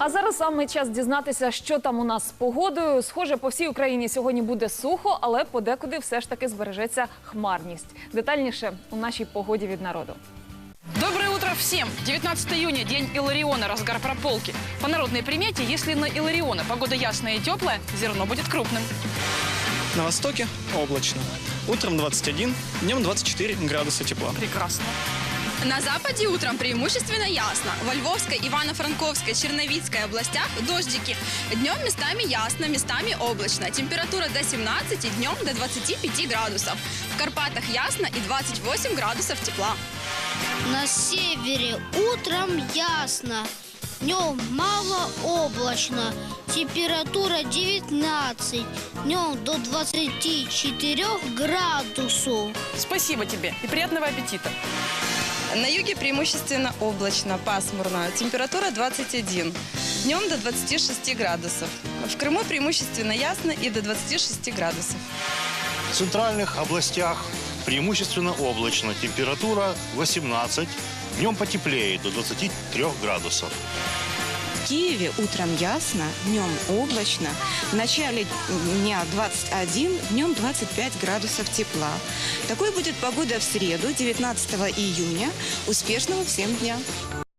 А зараз саме час дізнатися, що там у нас з погодою. Схоже, по всій Україні сьогодні буде сухо, але подекуди все ж таки збережеться хмарність. Детальніше у нашій погоді від народу. Доброе утро всем! 19 июня, день Илариона, разгар прополки. По народной примете, если на Илариона погода ясная и теплая, зерно будет крупным. На востоке облачно. Утром 21, днем 24 градуса тепла. Прекрасно. На западе утром преимущественно ясно. Во Львовской, Ивано-Франковской, Черновицкой областях дождики. Днем местами ясно, местами облачно. Температура до 17 и днем до 25 градусов. В Карпатах ясно и 28 градусов тепла. На севере утром ясно, днем мало облачно, температура 19, днем до 24 градусов. Спасибо тебе и приятного аппетита. На юге преимущественно облачно, пасмурно. Температура 21. Днем до 26 градусов. В Крыму преимущественно ясно и до 26 градусов. В центральных областях преимущественно облачно. Температура 18. Днем потеплее до 23 градусов. Киеве утром ясно, днем облачно. В начале дня 21, днем 25 градусов тепла. Такой будет погода в среду, 19 июня. Успешного всем дня!